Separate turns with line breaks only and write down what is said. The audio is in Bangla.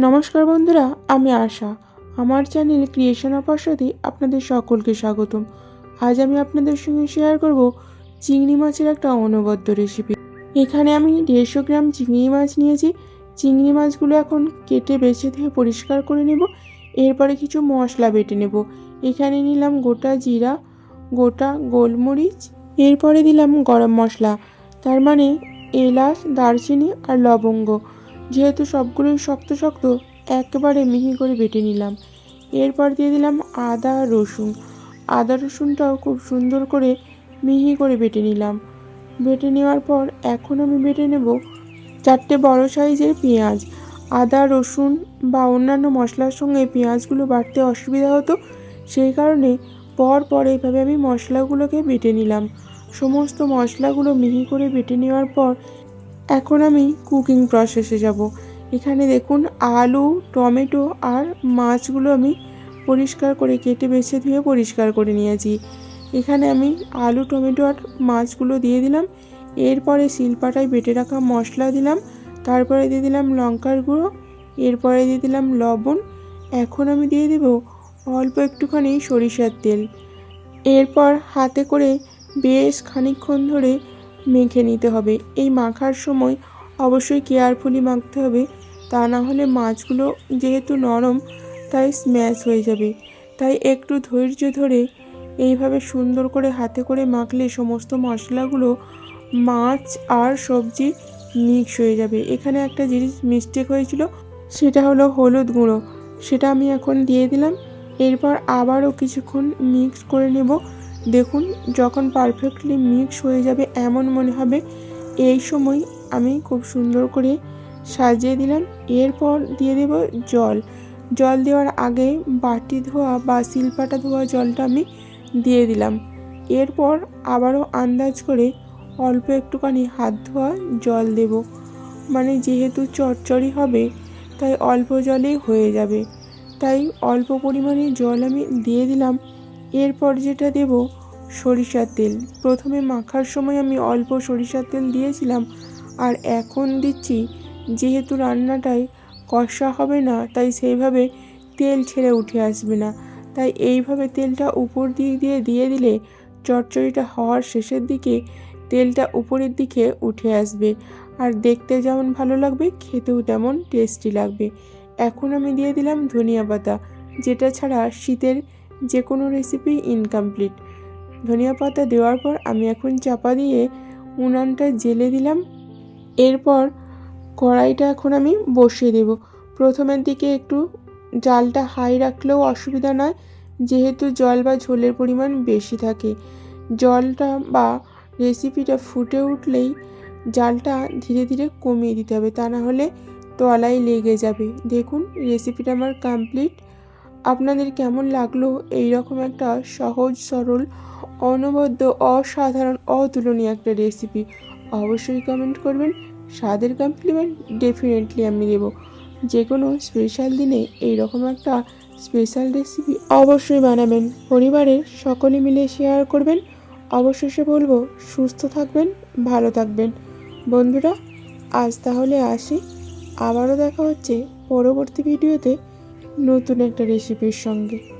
নমস্কার বন্ধুরা, আমি আশা। আমার চ্যানেল ক্রিয়েশন অসাদি আপনাদের সকলকে স্বাগতম। আজ আমি আপনাদের সঙ্গে শেয়ার করব চিংড়ি মাছের একটা অনবদ্য রেসিপি এখানে আমি দেড়শো গ্রাম চিংড়ি মাছ নিয়েছি। চিংড়ি মাছগুলো এখন কেটে বেছে দিয়ে পরিষ্কার করে নেব। এরপরে কিছু মশলা বেটে নেব। এখানে নিলাম গোটা জিরা, গোটা গোলমরিচ, এরপরে দিলাম গরম মশলা। তার মানে এলাচ, দারচিনি আর লবঙ্গ। যেহেতু সবগুলোই শক্ত শক্ত, একেবারে মিহি করে বেটে নিলাম। এরপর দিয়ে দিলাম আদা, রসুন। আদা, রসুনটাও খুব সুন্দর করে মিহি করে বেটে নিলাম। বেটে নেওয়ার পর এখন আমি বেটে নেব চারটে বড় সাইজের পেঁয়াজ। আদা, রসুন বা অন্যান্য মশলার সঙ্গে পেঁয়াজগুলো বাটতে অসুবিধা হতো, সেই কারণে পর পর এইভাবে আমি মশলাগুলোকে বেটে নিলাম। সমস্ত মশলাগুলো মিহি করে বেটে নেওয়ার পর এখন আমি কুকিং প্রসেসে যাব। এখানে দেখুন আলু, টমেটো আর মাছগুলো আমি পরিষ্কার করে কেটে বেছে ধুয়ে পরিষ্কার করে নিয়েছি। এখানে আমি আলু, টমেটো আর মাছগুলো দিয়ে দিলাম। এরপরে শিলপাটায় বেটে রাখা মশলা দিলাম। তারপরে দিয়ে দিলাম লঙ্কার গুঁড়ো। এরপরে দিয়ে দিলাম লবণ। এখন আমি দিয়ে দেব অল্প একটুখানি সরিষার তেল। এরপর হাতে করে বেশ খানিকক্ষণ ধরে মেখে নিতে হবে। এই মাখার সময় অবশ্যই কেয়ারফুলি মাখতে হবে। তা না হলে মাছগুলো যেহেতু নরম, তাই স্ম্যাশ হয়ে যাবে। তাই একটু ধৈর্য ধরে এইভাবে সুন্দর করে হাতে করে মাখলে সমস্ত মশলাগুলো মাছ আর সবজি মিক্স হয়ে যাবে। এখানে একটা জিনিস মিস্টেক হয়েছিল, সেটা হলো হলুদ গুঁড়ো। সেটা আমি এখন দিয়ে দিলাম। এরপর আবারও কিছুক্ষণ মিক্স করে নেব। দেখুন, যখন পারফেক্টলি মিক্স হয়ে যাবে এমন মনে হবে। এই সময় আমি খুব সুন্দর করে সাজিয়ে দিলাম। এরপর দিয়ে দেব জল। জল দেওয়ার আগে বাটি ধোয়া বা শিলপাটা ধোয়া জলটা আমি দিয়ে দিলাম। এরপর আবারও আন্দাজ করে অল্প একটুখানি হাত ধোয়া জল দেব। মানে যেহেতু চটচড়ি হবে, তাই অল্প জলেই হয়ে যাবে। তাই অল্প পরিমাণে জল আমি দিয়ে দিলাম। এরপর যেটা দেব, সরিষার তেল। প্রথমে মাখার সময় আমি অল্প সরিষার তেল দিয়েছিলাম, আর এখন দিচ্ছি, যেহেতু রান্নাটায় কষা হবে না, তাই সেইভাবে তেল ছেড়ে উঠে আসবে না। তাই এইভাবে তেলটা উপর দিক দিয়ে দিয়ে দিলে চটচড়িটা হওয়ার শেষের দিকে তেলটা উপরের দিকে উঠে আসবে। আর দেখতে যেমন ভালো লাগবে, খেতেও তেমন টেস্টি লাগবে। এখন আমি দিয়ে দিলাম ধনিয়া পাতা, যেটা ছাড়া শীতের যে কোনো রেসিপি ইনকমপ্লিট ধনিয়া পাতা দেওয়ার পর আমি এখন চাপা দিয়ে উনানটা জেলে দিলাম। এরপর কড়াইটা এখন আমি বসিয়ে দেব। প্রথমের দিকে একটু জালটা হাই রাখলেও অসুবিধা নয়, যেহেতু জল বা ঝোলের পরিমাণ বেশি থাকে। জলটা বা রেসিপিটা ফুটে উঠলেই জালটা ধীরে ধীরে কমিয়ে দিতে হবে, তা না হলে তলায় লেগে যাবে। দেখুন রেসিপিটা আমার কমপ্লিট আপনাদের কেমন লাগল? এই রকম একটা সহজ, সরল, অনবদ্য, অসাধারণ, অতুলনীয় একটা রেসিপি অবশ্যই কমেন্ট করবেন। স্বাদের কমপ্লিমেন্ট ডেফিনেটলি আমি দেব। যে কোনো স্পেশাল দিনে এই রকম একটা স্পেশাল রেসিপি অবশ্যই বানাবেন। পরিবারের সকলে মিলে শেয়ার করবেন। অবশেষে বলব, সুস্থ থাকবেন, ভালো থাকবেন। বন্ধুরা, আজ তাহলে আসি। আবারও দেখা হচ্ছে পরবর্তী ভিডিওতে নতুন একটা রেসিপির সঙ্গে।